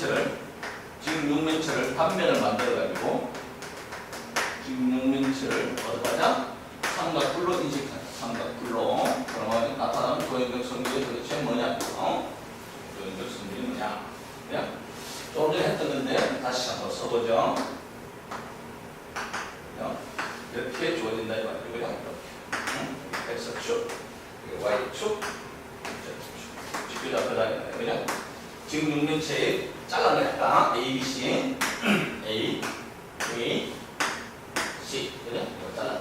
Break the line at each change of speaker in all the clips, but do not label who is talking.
육면체를 지금 육면체를 단면을 만들어가지고 지금 육면체를 어디 가자? 삼각뿔로 인식하자. 삼각뿔로. 그러면 나타나는 조형적 성질이 도대체 뭐냐? 어? 조형적 성질이 뭐냐? 그냥 조금 전에 했던 건데 다시 한번 써보죠. 이렇게 주어진다 이. 그냥 이렇게. 응? X축, Y축, Z축. 직교 이 말이에요. 그냥 지금 육면체에 잘라내겠다. A, B, C. A, B, C. 그래? 이거 잘라내.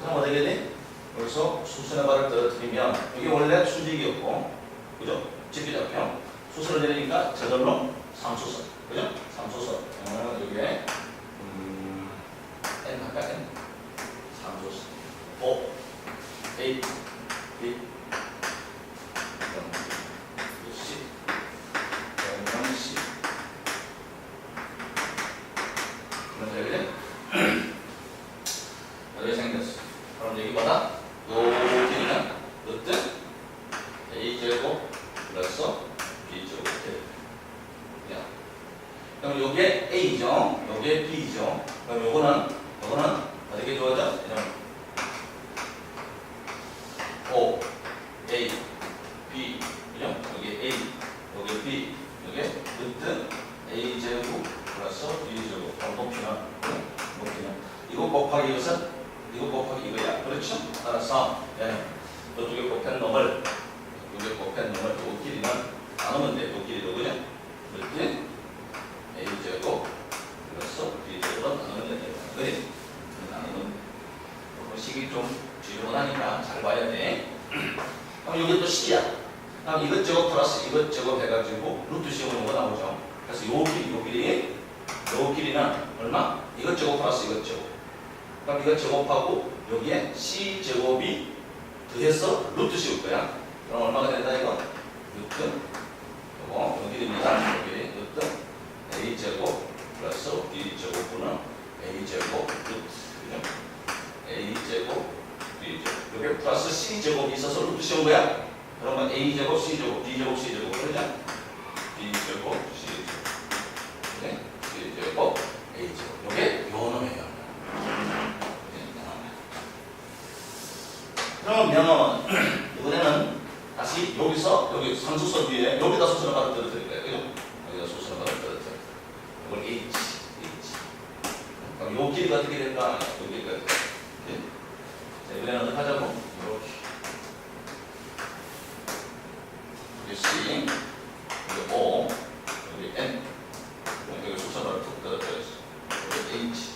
그럼 어떻게 돼? 여기서 수선의 발을 떨어뜨리면 이게 원래 수직이었고 그죠? 직기잡혀 수선을 내리니까 저절로 3수선 그죠? 3수선 어, 이게 음, N 할까 N? 3수선 5 A. 그럼 요게 A죠. 요게 B죠. 그럼 요거는 요거는 어떻게 주어져? 이런 O A B 그죠? 여기 A 여기 B 여기 어떤 A 제곱 플러스 B 제곱 그럼 높이는 높이는 이거 곱하기 이것은 이거 곱하기 이거야. 그렇죠? 따라서 얘는 이쪽에 곱한 놈을 이쪽에 곱한 놈을 요 길이는 나누면 돼. 요 길이도 그죠? 이렇게 A 제곱 플러스 B 제곱으로 나누면 돼. 그래? 나누면 돼. 그 식이 좀 지저분하니까 잘 봐야 돼. 그럼 여기 또 C야. 그럼 이것저것 플러스 이것저것 해가지고 루트 씌우는 거 나오죠. 그래서 요 길이, 요 길이, 요 길이는 얼마? 이것저것 플러스 이것저것. 그럼 이거 제곱하고 여기에 C 제곱이 더해서 루트 씌울 거야. 그럼 얼마가 된다 이거? 루트 요거 여기입니다. 여기 루트 A 제곱 플러스 B 제곱분은 A 제곱 루트 그죠? A 제곱 B 제곱 여기 플러스 C 제곱이 있어서 루트 씌운 거야. 그러면 A 제곱 C 제곱 B 제곱 C 제곱 그러냐? B 제곱 C 제곱 네? C 제곱 요게 요 놈이에요. 그러면 이번에는 다시 여기서 여기 상수선 위에 여기다 수선을 바로 떨어뜨릴 거예요. 그죠? 여기다 수선을 바로 떨어뜨려. 이걸 H, H. 그럼 요 길이가 어떻게 될까? 요 길이가 어떻게 될까? 자, 이번에는 하자고? 이렇게. 여기 C, 여기 O, 여기 N. 여기 수선을 바로 툭 떨어뜨렸어. 여기 H.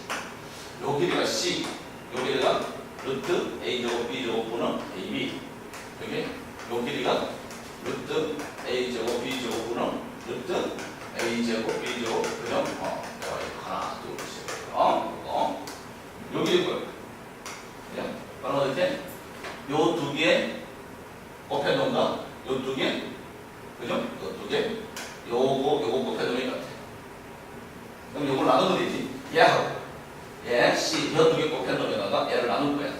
요 길이가 C, 요 길이가 루트 A 제곱 B 제곱분은 AB 여기 요 길이가 루트 A 제곱 B 제곱분은 루트 A 제곱 B 제곱 그죠? 어, 내가 이거 하나 둘셋 어, 어, 여기 있고요. 그냥 바로 어떻게? 요두 개 곱해놓은가? 요 두 개, 그죠? 요 두 개, 요거 요거 곱해놓은 것 같아. 그럼 요걸 나누면 되지. 얘하고 얘 C 여두개 곱해놓으면가 얘를 나눌 거야.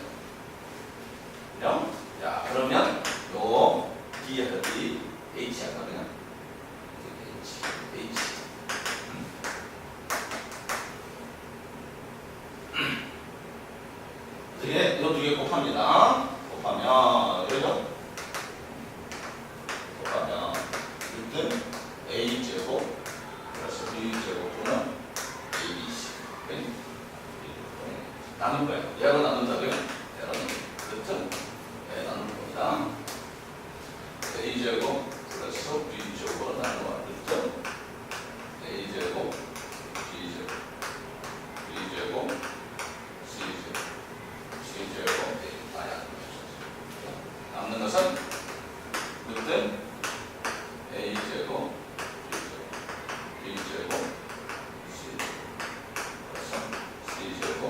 그죠? 자 그러면 요 D 하기 H 할까 그냥 H H 어떻게 요두 개 곱합니다. 곱하면 루트 A 제곱 플러스 B 제곱분은 ABC. 그지? 나눈 거예요. 얘로 나눈다고요? 얘로 루트 네, 나눈 겁니다. A 제곱 플러스 B 제곱으로 나누어 루트 A 제곱 B 제곱 B 제곱 C 제곱 C 제곱 A 아야 남는 것은 루트 A 제곱 B 제곱 B 제곱 C 제곱 그래서 C 제곱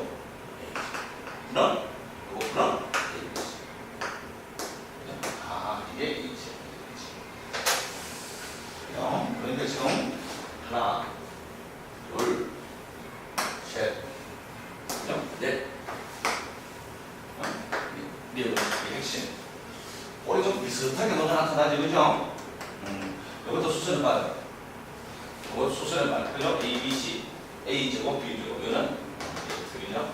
넌 이거 넌 아 이게 이제 그러니까 지금 하나 둘셋넷 어? 네 번째 핵심 꼬리 좀 비슷하게 너가 나타나지 그죠? 음, 이것도 수술을 받아 이거 수선의 말 그죠? A, B, C, A 제곱, B 제곱 이거는 틀리죠?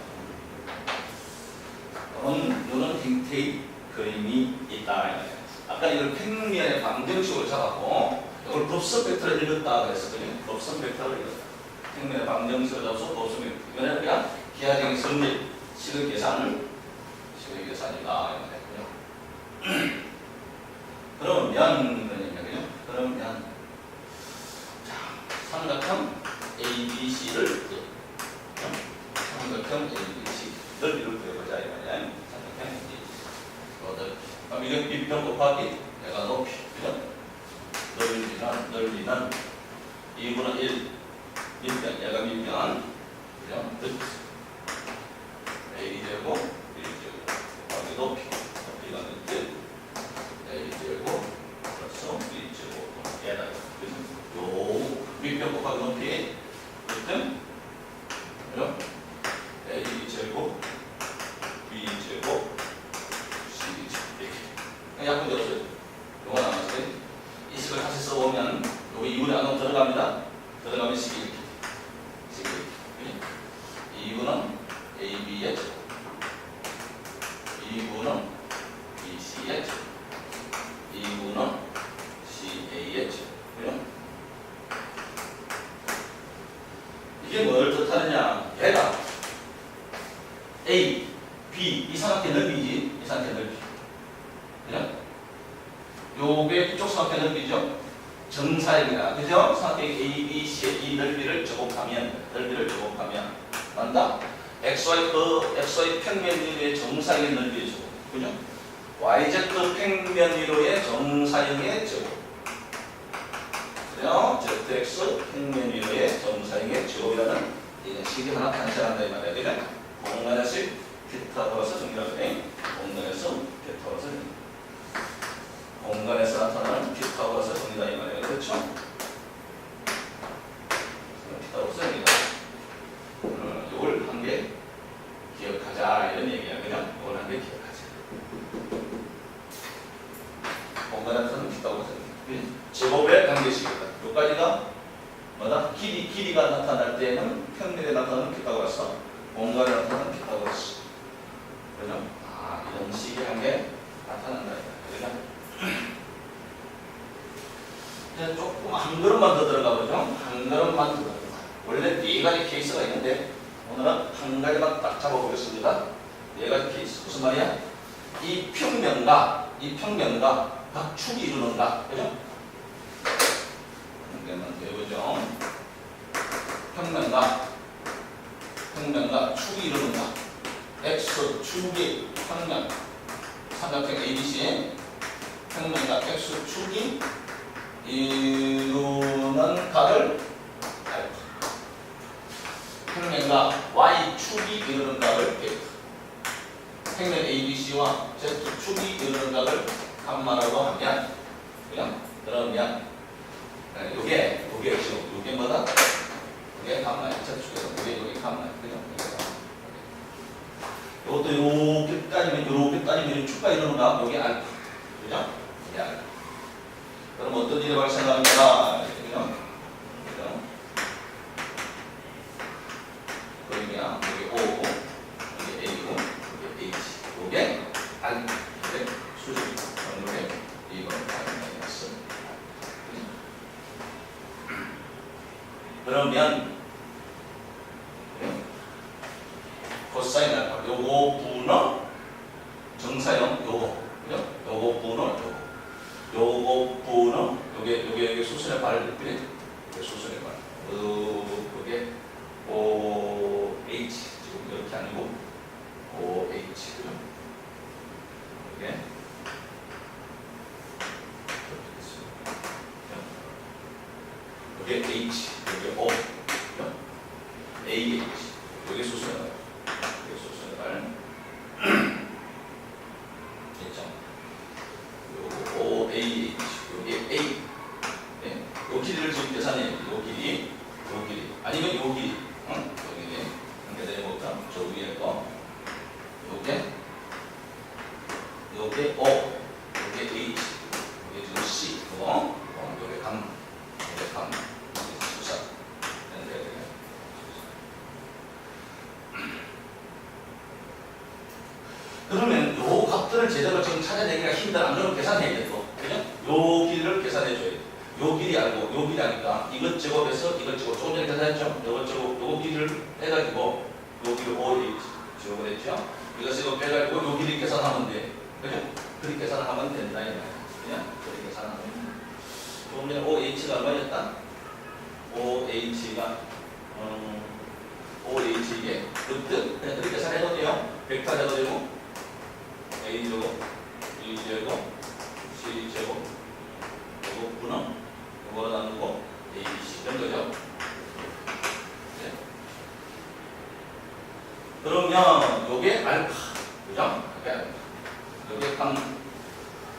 이건 이거는 형태의 그림이 있다. 아까 이걸 평면의 방정식으로 잡았고 이걸 법선 벡터를 읽었다 그랬었거든요. 법선 벡터를 읽었다. 평면의 방정식으로 잡아서 법선 벡터. 이거는 그냥 기하적인 성질, 식의 계산을 식의 계산이다. 이거예요. 그러면 그러면요. 그러면 자 삼각형 A, B, C를 삼각형 A, B, C 넓이를 구해보자 이 말이야. 삼각형 A, B, C. 어, 넓이. 그럼 이건 밑변 곱하기 내가 높이. 그죠? 넓이는 넓이는 2분의 1 밑변 얘가 밑변 그죠? 끝. A 제곱 1 제곱 곱하기 높이 높이가 끝. A 제곱 플러스 B 제곱 얘다. 그래서 요 밑변 곱하기 높이 밑변 그죠? A 제곱 B 제곱 C 제곱 이렇게 약분 되었어요. 요거 나왔을 때이 식을 다시 써보면 여기 2분의 안으로 들어갑니다. 들어가면 식이 이렇게 식이 이렇게 2분은 A, B의 제곱 2분은 B, C의 제곱 2분은 C, A의 제곱 그죠? 이게 뭘 뜻하느냐 얘가 A, B 이 삼각형 넓이지 이 삼각형 넓이 그죠? 요게 이쪽 삼각형 넓이죠 정사역이다 그죠? 삼각형 A, B, C의 이 넓이를 제곱하면 넓이를 제곱하면 난다 XY 그 XY 평면 위로의 정사역의 넓이의 제곱 그죠? YZ 평면 위로의 정사역의 제곱 그래요? ZX 평면 위로의 정사역의 제곱이라는 식이 하나 탄생한다 이 말이야 그죠? 공간에서 피타고라스 정리하네 공간에서 피타고라스 공간에서 나타나는 피타고라스 정리다 이 말이에요 그렇죠? 피타고라스 정리다 어, 요걸 한 개 기억하자 이런 얘기야. 그냥 한개 기억하자. 공간에서는 피타고라스 정리 제곱의 관계식이다. 요까지가 뭐다? 길이, 길이가 나타날 때는 평면에 나타나는 피타고라스 공간에 나타나는 피타고라스. 그죠? 아 이런 식의 한게 나타난다. 그죠? 이제 조금 한 걸음만 더 들어가 보죠. 한 걸음만 더 들어가. 원래 네 가지 케이스가 있는데 오늘은 한 가지만 딱 잡아보겠습니다. 네 가지 케이스 무슨 말이야? 이 평면과 이 평면과 각 축이 이루는가? 그죠? 평면만 배우죠. 평면과 평면과 축이 이루는가? X 축이 평면. 삼각형 ABC 평면과 x 축이 이루는 각을 알파 평면과 y 축 이 이루는 각을 평면 ABC와 Z 축이 이루는 각을 감마라고 하면 그냥 그러면 네, 요게 요게 지금 요게 뭐다? 요게 감마야 Z 축에서 요게 요게 감마야 그죠? 요것도 요렇게 따지면 요렇게 따지면 이 축가 이루는가 요게 알파 그죠? 요게 알파 그럼 어떤 일이 발생합니까? 그죠? 그죠? 그러면 여기 O 여기 A고 여기 H 요게 알파 이게 수직 정도의 이번 마이너스 그러면 코사인 알파 요거 분은 정사형 요거. 그죠? 요거 분은 요거. 요거 분은 요게 요게 요게 수순의 발 그래? 요게 수순의 발. 어, 요게 O H. 지금 이렇게 아니고 O H. 그죠? 요게. 이렇게 H, 요게 O, 요게 H, 요게 지금 C, 어? 어, 요게 감, 요게 감, 요게 수사. 그러면 요 값들을 제대로 지금 찾아내기가 힘들어. 안 그러면 계산해야 되고, 그죠? 요 길을 계산해줘야 돼. 요 길이 알고, 요 길이 아니까, 이것저것 해서 이것저것 조금 전에 계산했죠? 이것저것, 요 길을 해가지고, 요 길을 O, H, 지워버렸죠? 이것을 빼가지고 요 길이 계산하면 돼. 그렇게 계산을 하면 된다, 이. 그냥 그렇게 계산하면 돼. 조금 전에 OH가 얼마였다? OH가, 음, OH 이게 루트 그냥 그렇게 계산해도 돼요. 벡터 되고 A 제곱, B 제곱, C 제곱, 그리고 분은 이거로 나누고 A, C 이런 거죠. 네. 그러면 요게 알파, 그죠? 요게 강.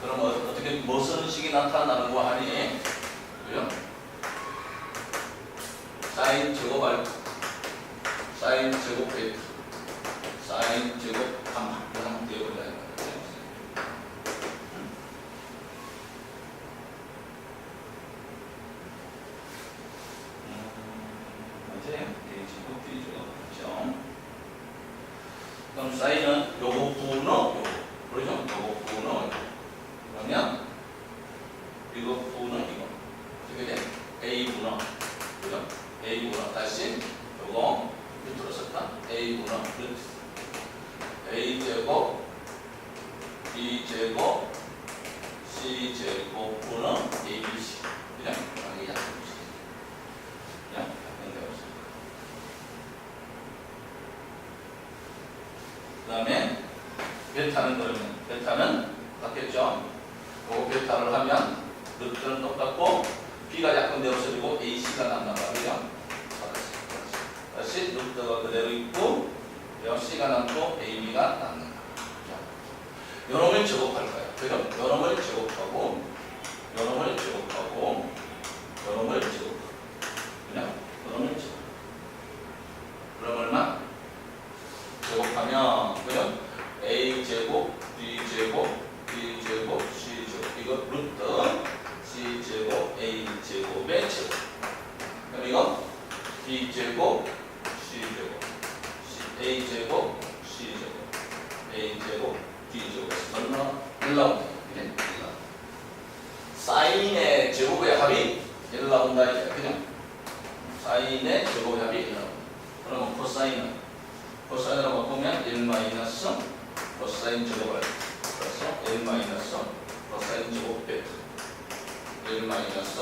그럼 어, 어떻게 무슨 식이 나타나는 거 하니? 그죠? 사인 제곱 알파. 사인 제곱 베타 사인 제곱 감마 한번 띄워보자 맞아요? A 제곱 B 제곱 그렇죠? 그럼 사인은 요거 분어 요거 그러죠? 요거 분어 요거 그러면 이거 분어 이거 어떻게 돼? A 분어 그죠? A 분어 다시 요거 밑으로 썼다. A 분의 루트. A 제곱, B 제곱, C 제곱 분의 A, B, C. 그냥 이게 약분 그냥 약분되어 그 다음에 베타는 그러면 베타는 같겠죠? 그 베타를 하면 루트는 똑같고 B가 약분되어 없어지고 AC가 남는 말이죠. 다시 루트가 그대로 있고 C가 남고 AB가 남는 거죠. 요놈을 제곱할 거예요. 그죠? 요놈을 제곱하고 요놈을 제곱하고 요놈을 제곱하고 그냥 요놈을 제곱 그럼 얼마? 제곱하면 그죠? A 제곱, B 제곱, B 제곱, C 제곱 이거 루트 C 제곱, A 제곱의 제곱 그럼 이거 B 제곱 C 제곱, C, A 제곱, C 제곱, A 제곱, D 제곱. 얼마? 1 나온다. 그냥 1 나온다. 사인의 제곱의 합이 1 나온다. 이제 그냥 사인의 제곱의 합이 1 나온다. 그러면 코사인은 코사인으로 바꾸면 1 마이너스 코사인 제곱을 그래서 1 마이너스 코사인 제곱 베트 1 마이너스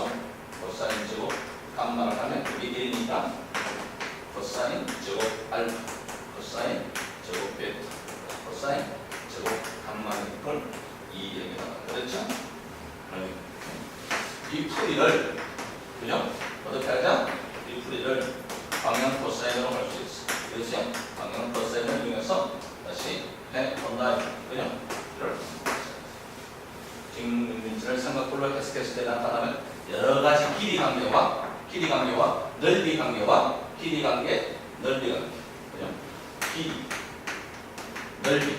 코사인 제곱 감마를 하면 이게 1이니까 코사인 제곱 알파 코사인 제곱 베타 코사인 제곱 감마는 걸 2입니다. 그렇죠? 이 풀이를 그죠? 어떻게 하자? 이 풀이를 방향 코사인으로 할 수 있어. 그렇죠? 방향 코사인을 이용해서 다시 해본다. 그죠? 지금 문제를 삼각뿔로 해석했을 때 나타나는 여러 가지 길이 관계와 길이 관계와 넓이 관계와 길이 관계, 넓이 관계. 그죠? 길이, 넓이,